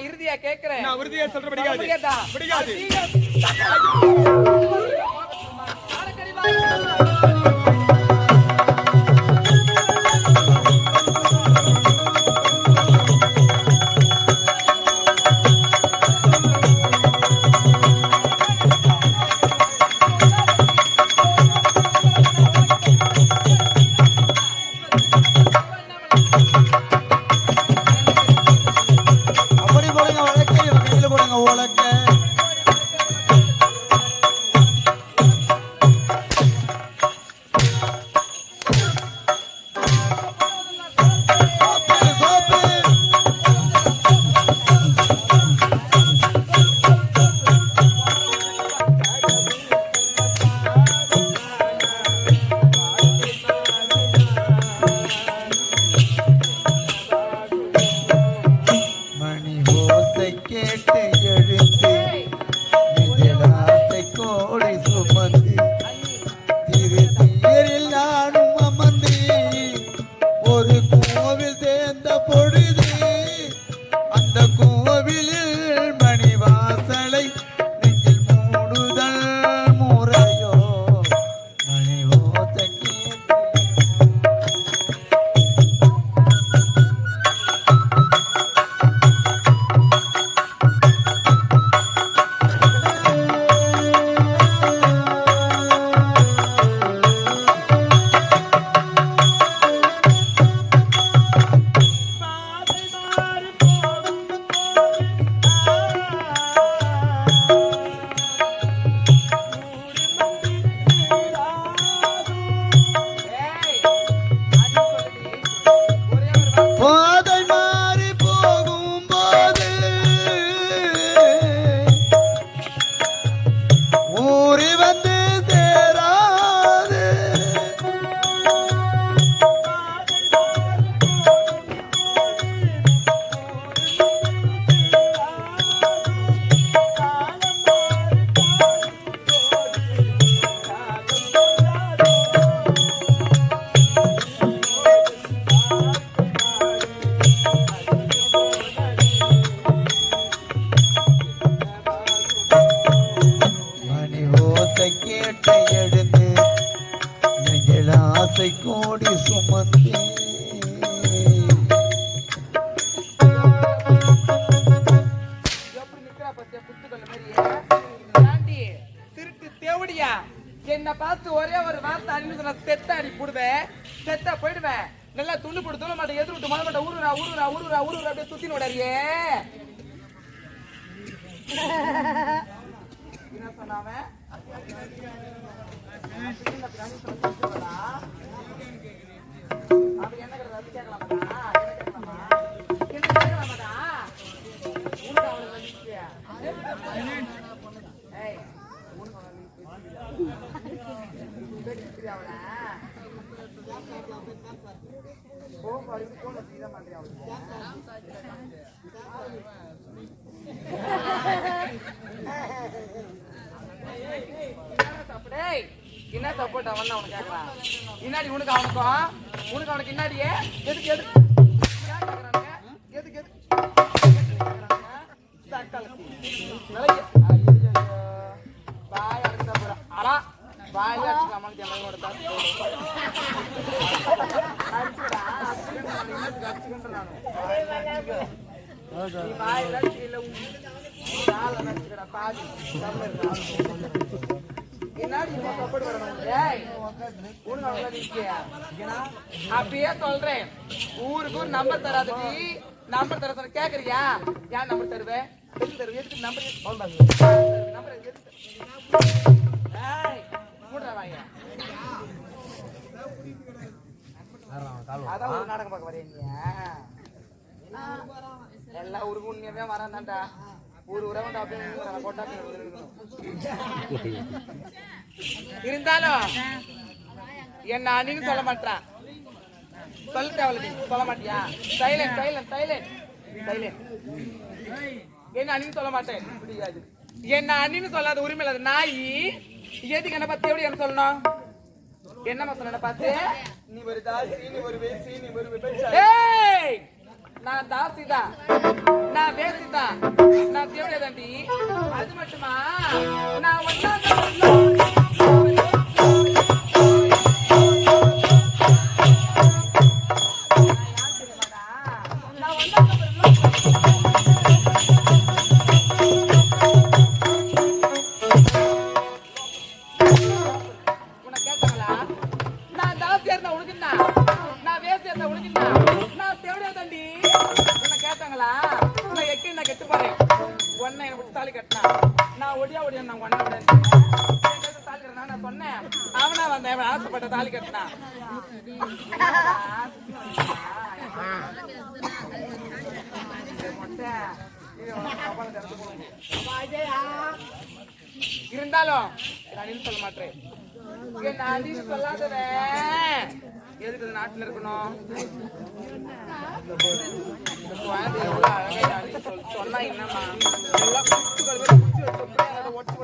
நான் இறுதியா கேக்குறேன் நான் உறுதியா சொல்ற பிடிக்காது முடியாதா? என்ன சொன்னாவன் அவன் என்ன கேட்கறது அது கேட்கலாமாடா என்ன கேட்கலாமா என்ன கேட்கலாமாடா உனக்கு அவனுக்கு வந்துச்சியா ஏய் உனக்கு அவனுக்கு வந்துச்சியா அவன போன் பாடி போன் வச்சுக்க மாட்டேன் அவனுக்கு என்னடா சாப்பிடு? ஏய், என்ன சப்போர்ட் அவன் அவனுக்கு கேக்குறான் இன்னாடி உனக்கு அவனுக்கும் உனக்கு அவனுக்கு இன்னாடியே எதுக்கு எதுக்கு ஏன் கேக்குறானுங்க? எதுக்கு எதுக்கு பாய் கேக்குறானுங்க? சக்காலத்தி. விலைக்கு. ஐயையோ. வாய் அடைச்சா போறா. அடா, பாய் அடிச்சுக்கலாமான்னு எல்லாம் தாத்து பாய் அடிச்சுக்கடா, பாதி. அப்பயே சொல்றேன். ஊருக்கு ஒரு நம்பர் தராதடி. நம்பர் தர சொல்ல கேக்குறியா? ஏன் நம்பர் தருவேன் எதுக்கு தருவேன் எதுக்கு நம்பர் நம்பர் எதுக்கு ஏய் அதான் ஒரு நாடகம் பார்க்க வரீங்க எல்லா ஊருக்கு உண்மையாவே வரான்டாண்டா இருந்தாலும் என்ன அண்ணின்னு சொல்ல மாட்டான் சொல்ல தேவையில்ல நீ சொல்ல மாட்டியா? சைலண்ட் சைலண்ட் சைலண்ட் சைலண்ட் என்ன அண்ணின்னு சொல்ல மாட்டேன். பிடிக்காது என்ன அண்ணின்னு சொல்லாத உரிமை இல்லாத நாய் எதுக்கு என்ன பத்தி எப்படி என்ன சொல்லணும்? என்னம்மா சொன்ன பார்த்து? நீ ஒரு தாசி நீ ஒரு வேசி நீ ஒரு நான் தாசிதா நான் வேசிதான் நான் தேவடையதாண்டி அது மட்டுமா? நான் ஒன்னா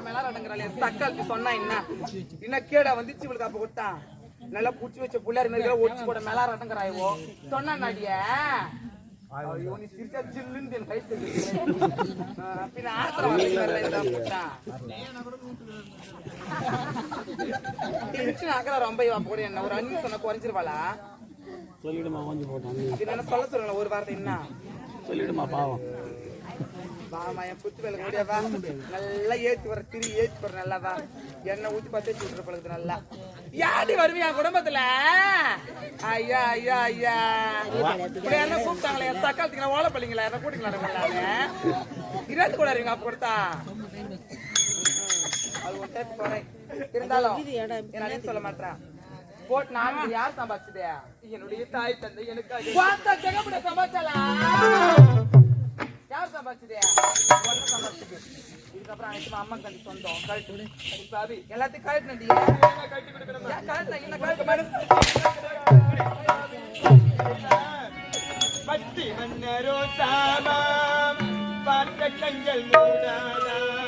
போட மேல அடங்குறாள் தக்காளி சொன்னா என்ன? என்ன கேடா வந்துச்சு இவளுக்கு அப்ப விட்டான் நல்லா புடிச்சு வச்ச புள்ளாரி மாதிரி ஒட்டி போட மேல அடங்குறாயோ சொன்னா நாடிய. ஐயோ நீ சிரிச்சா ஜில்லுன்னு என் கை பின்ன புட்டான் டென்ஷன் ஆகல ரொம்ப போடு என்ன ஒரு அஞ்சு சொன்ன குறைஞ்சிருவாளா? சொல்லிடுமா கொஞ்சம் இது என்ன சொல்ல சொல்லல ஒரு வார்த்தை என்ன? சொல்லிடுமா பாவம். வாமா என் குத்து வேலை கூட வா. நல்லா ஏத்தி வர திரி ஏத்தி வர நல்லா வா. எண்ணெய் ஊத்தி பத்து வச்சு பழகுது நல்லா. யாடி வருவியா குடும்பத்துல? ஐயா ஐயா ஐயா. என்ன கூப்பிட்டாங்களே? என் தக்காளத்துக்கு ஓலை பள்ளிங்களா என்ன கூட்டிங்களா இருபத்தி கூட இருங்க அப்ப கொடுத்தா. அது ஒரு டைப் இருந்தாலும் என்ன சொல்ல மாட்டேன் போட்டு நான் யார் சம்பாதிச்சதே? என்னுடைய தாய் தந்தை எனக்கு சம்பாதிச்சலா யார் சம்பாதிச்சதே ஒன்னு சம்பாதிச்சது இதுக்கப்புறம் அனைத்து அம்மா கண்டி சொந்தம். கழட்டு பாபி எல்லாத்தையும் கழட்டு நடி கழட்டு என்ன கழட்டு? மனசு மன்னரோ சாமாம் பார்த்த கஞ்சல் மூடாதாம்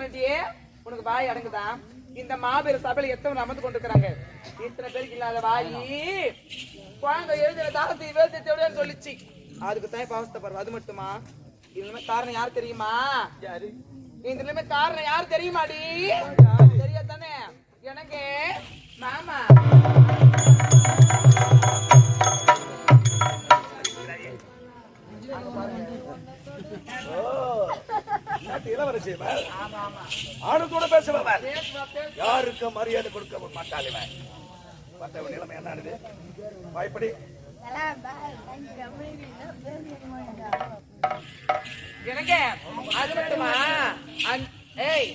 அடக்கிறேன்டி உனக்கு வாய் அடங்குதா? இந்த மாபெரும் சபையில எத்தனை அமர்ந்து கொண்டிருக்கிறாங்க? இத்தனை பேருக்கு இல்லாத வாயி. குழந்தை எழுதின தாகத்தை வேர்த்து சொல்லிச்சு. அதுக்கு தான் இப்ப அவஸ்தைப்படுற அது மட்டுமா? இதுல காரணம் யார் தெரியுமா? யாரு? இந்த நிலைமை காரணம் யார் தெரியுமாடி தெரியாதானே? எனக்கு மாமா. இளவரசி இவள். ஆமா ஆமா ஆணுத்தோட பேசுபவள் பேசுவா மரியாதை கொடுக்க மாட்டாள் இவன் மற்றவன் நிலைமை என்னது வாய்ப்படி எனக்கு அது மட்டுமா அந்- ஏய்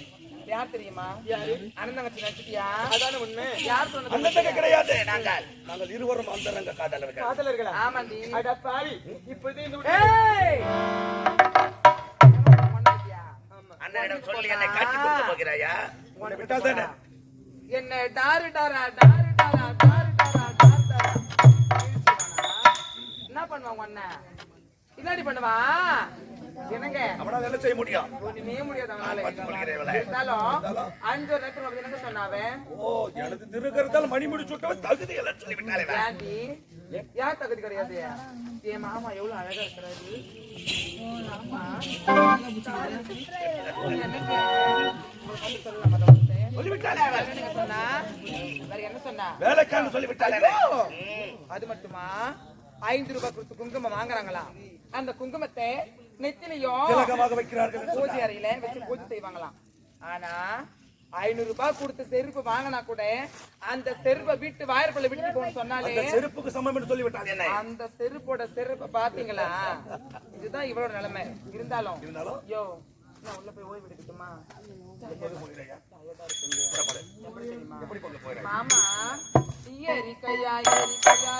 யார் தெரியுமா? யாரு? அனந்தங்கச்சி நடிச்சிட்டியா? அதான உண்மை. யார் சொன்னது? கிடையாது. நாங்கள் நாங்கள் இருவரும் அந்தரங்க காதலர்கள். காதலர்களா? ஆமாண்டி. அட பாவி இப்போதே இந்த? அண்ணனிடம் சொல்லி என்னை காட்டி கொடுக்க போகிறாயா? உன்னை விட்டால் தானே? என்ன டாரு டாரா டாரு டாரா டாரு டாரா டாரு டாரா? என்ன பண்ணுவான் உன்ன? பின்னாடி பண்ணுவா? என்னங்க? அவனால் என்ன செய்ய முடியும்? ஒண்ணுமே முடியாது அவனால. பார்த்துக் கொள்கிறேன் இவளை. இருந்தாலும் அஞ்சு ஒரு நேரத்துல வந்து என்னங்க சொன்னாவன் ஓ திருக்கரத்தால் மணிமுடி சுட்டவன் தகுதி சொல்லிவிட்டாள் இவன். ஏன்டி யார் தகுதி கிடையாது? என் மாமா எவ்வளவு அழகா இருக்கிறாரு. என்ன! அது மட்டுமா? ஐந்து ரூபாய் கொடுத்து குங்குமம் வாங்குறாங்களா? அந்த குங்குமத்தை நெத்திலையும் திலகமாக வைக்கிறார்கள் பூஜை அறையில வச்சு பூஜை செய்வாங்களாம். ஆனா ஐநூறு ரூபாய் கொடுத்து செருப்பு வாங்கினா கூட அந்த செருப்பை வீட்டு வாயிற்குள்ள விட்டு போகணும்னு சொன்னாலே செருப்புக்கு சமம் என்று சொல்லிவிட்டாள் என்னை? அந்த செருப்போட செருப்பை பாத்தீங்களா? இதுதான் இவளோட நிலைமை. இருந்தாலும் இருந்தாலும்? ஐயோ நான் உள்ள போய் ஓய்வு எடுக்கட்டுமா? மாமா எரிக்கையா எரிக்கையா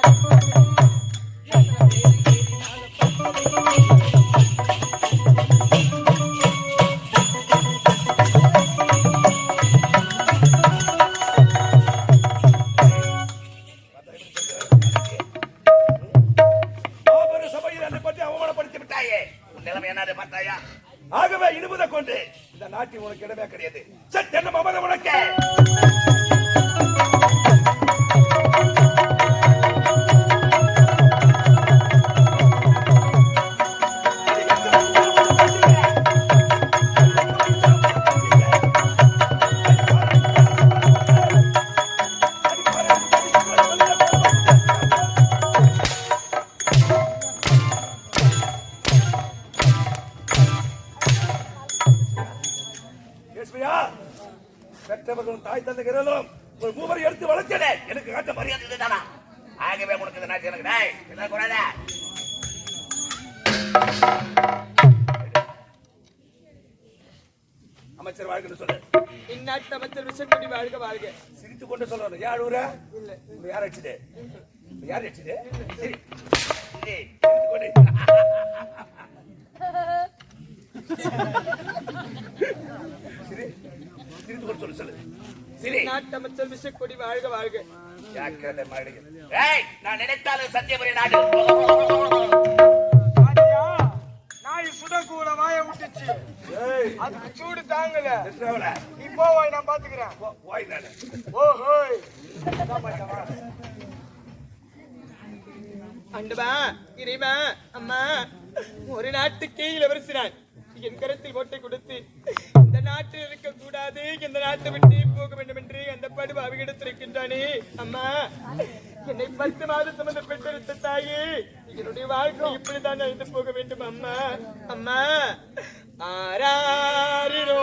சொல்லணும் யார் ஊர? இல்ல யார் அடிச்சது? யார் அடிச்சது? சரி. சரி, சிரித்து கொண்டு சொல்லு சொல்லு. சரி. நாட்டு அமைச்சர் விஷயப்படி வாழ்க வாழ்க. ஜாக்கிரதை மாடுங்க. நான் நினைத்தாலும் சத்தியபுரி நாடு. சுட கூட வாய விட்டுச்சு. அதுக்கு சூடு தாங்கல. நீ போவாய் நான் பாத்துக்கிறேன். வாய் ஓஹோய் அண்டவா இறைவா அம்மா. ஒரு நாட்டுக்கு இளவரசினான் என் கரத்தில் ஓட்டை கொடுத்து இந்த நாட்டில் இருக்க கூடாது இந்த நாட்டை விட்டு போக வேண்டும் என்று அந்த படுபாவி எடுத்திருக்கின்றானே அம்மா. என்னை பத்து மாதம் சுமந்து பெற்றெடுத்த தாயே. என்னுடைய வாழ்க்கை இப்படித்தான் நடந்து போக வேண்டும் அம்மா. அம்மா ஆராரிரோ ஆராரிரோ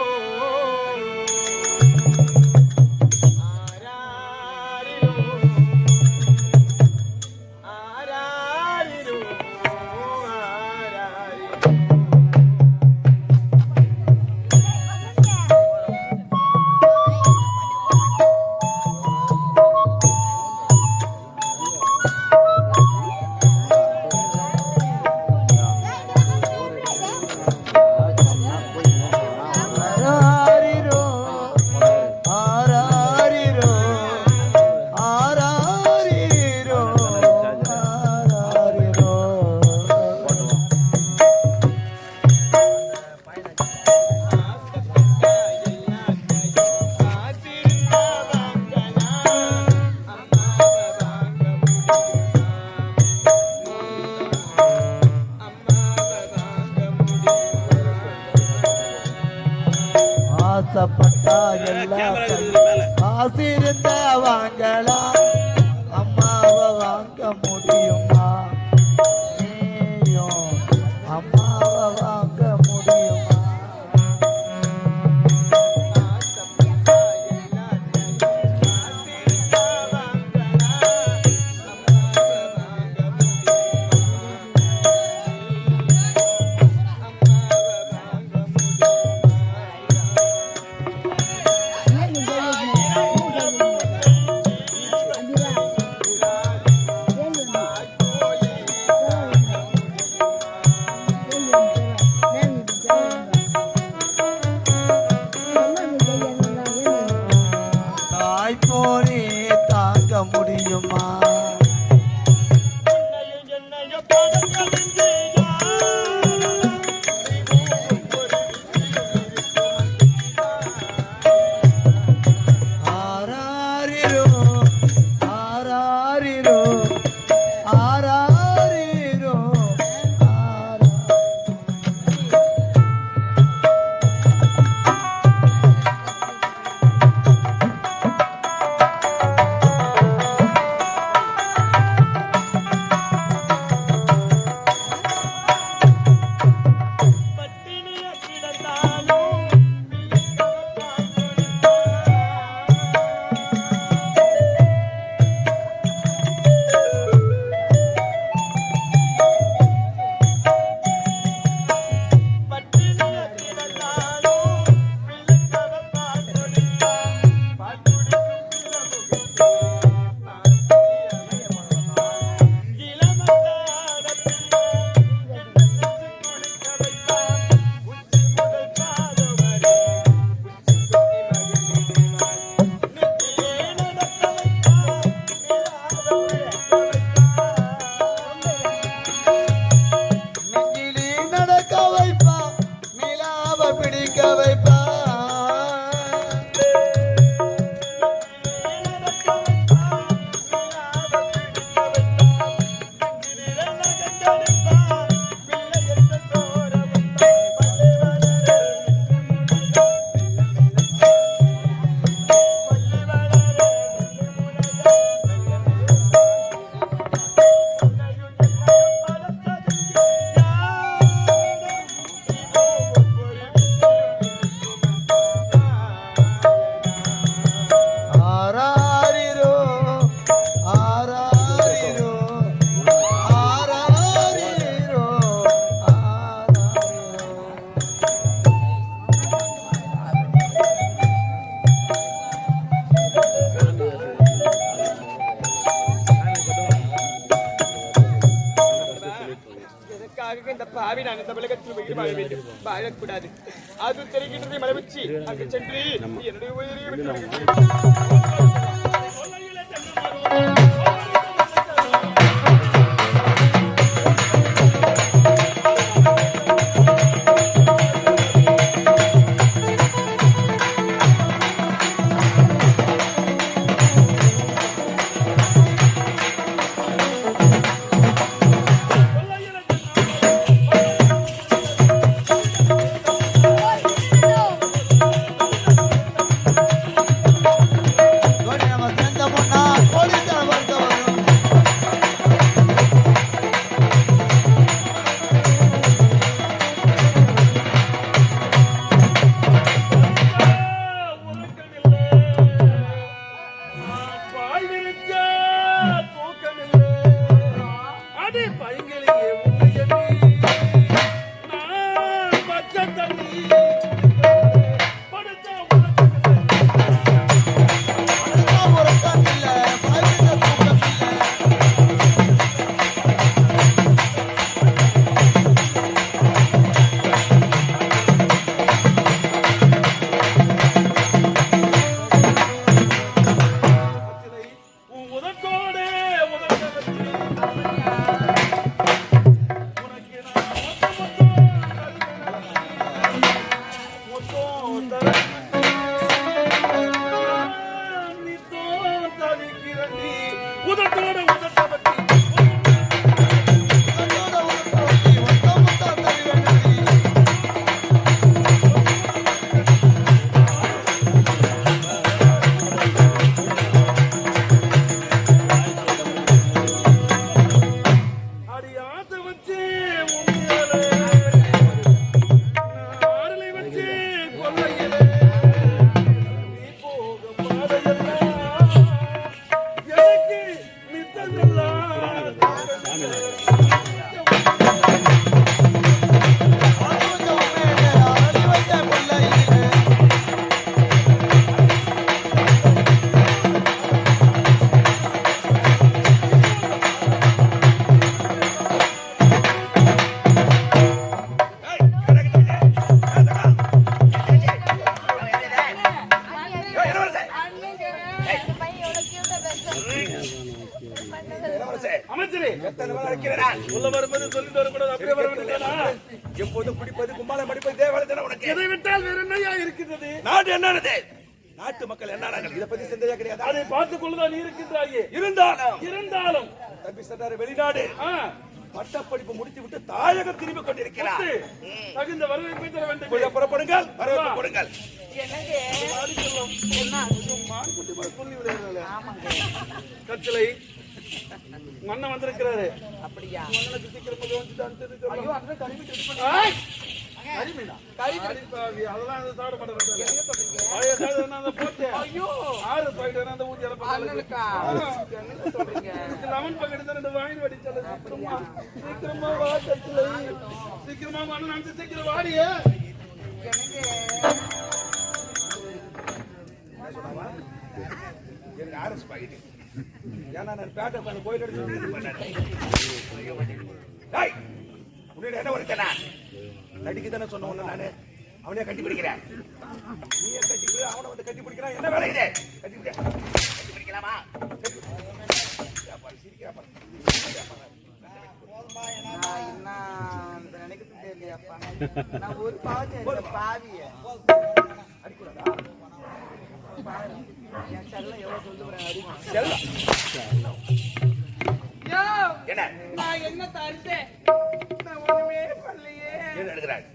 வேண்டும் வாழக்கூடாது. அது தெரிகின்றதை மரபிச்சு அங்கு சென்று என்னுடைய உயிரை அமைச்சரே. எத்தனை பேர் இருக்கிறார்? உள்ள வரும்போது சொல்லிட்டு வரக்கூடாது. அப்படியே வர வேண்டியதானா எப்போதும் குடிப்பது கும்மாளம் படிப்பது தேவாலயம் தானே உனக்கு? இதை விட்டால் வேற என்னையா இருக்கிறது? நாடு என்னது? நாட்டு மக்கள் என்ன இதை பத்தி சிந்தையா கிடையாது? அதை பார்த்துக் கொள்ளுதான் இருக்கின்றாயே. இருந்தாலும் இருந்தாலும். தம்பி வெளிநாடு. பட்டப்படிப்பு முடித்து விட்டு தாயகம் திரும்பி கொண்டிருக்கிறார். தகுந்த வரவேற்பை தர வேண்டும். புறப்படுங்கள் வரவேற்பு கொடுங்கள் என்னங்க மன்னன் வந்திருக்கிறாரு. அப்படியா? சீக்கிரம் சீக்கிரமா வாடியே. எனக்கு எனக்கு ஆர்எஸ் பாக்கிட்டு ஏன்னா நான் பேட்டை உட்காந்து கோயில் எடுத்து என்ன ஒருத்தனா நடிக்க தானே சொன்ன ஒண்ணு நானு அவனே கட்டி பிடிக்கிறேன். நீயே கட்டி அவனை வந்து கட்டி பிடிக்கிறான் என்ன வேலை இது? கட்டி கட்டி பிடிக்கலாமா? ஒரு பாவி பாவிய அடிக்கூடாதா? என்ன? நான் என்ன தடுத்தேன் நான் ஒண்ணுமே பண்ணலையே என்ன எடுக்கிறாய்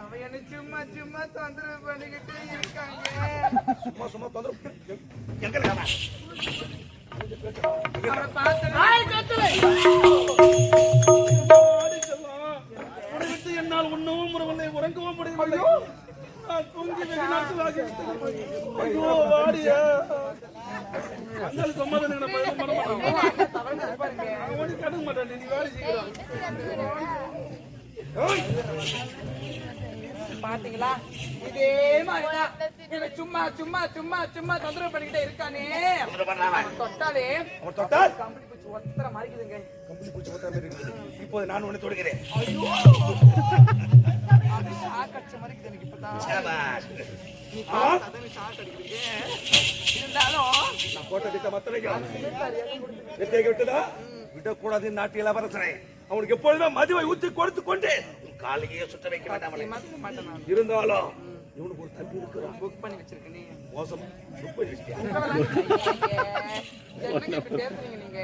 அவன் என்ன சும்மா சும்மா தொந்தரவு பண்ணிக்கிட்டே இருக்காங்க சும்மா சும்மா தொந்தரவு எங்க இருக்காம அவனை பார்த்தேன் என்னால் உண்ணவும் முடியவில்லை உறங்கவும் முடியவில்லை. பாத்தீங்களா? இதே மாதிரிதான். இவன் சும்மா சும்மா சும்மா சும்மா தொந்தரவு பண்ணிக்கிட்டே இருக்கானே. தொட்டாலே தொட்டால்? கம்பளி பூச்சி ஒத்தர மாறிக்குதுங்க. கம்பளி பூச்சி ஊத்துற மாதிரி இருக்குது. இப்போது நான் உன்னை தொடுகிறேன். சாபாஷ். நீ பார்த்தா தான் ஷாக் அடிக்குதுங்க இருந்தாலும் நான் போட்ட திட்டம் அத்தனைக்கும். வெற்றியை விட்டதா? விடக்கூடாது நாட்டு இளவரசனை அவனுக்கு எப்பொழுதுமே மதுவை ஊத்தி கொடுத்து கொண்டு காலையே சுத்த வைக்க மாட்டேன் இருந்தாலும் இவனுக்கு ஒரு தம்பி இருக்கிறான். புக் பண்ணி வச்சிருக்கேனே. மோசம். நீங்க?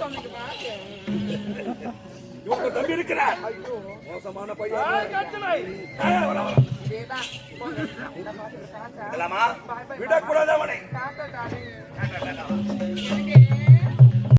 சொன்னீங்க இவங்க தம்பி இருக்கிறார் மோசமான பையன். விடக்கூடாது அவனை.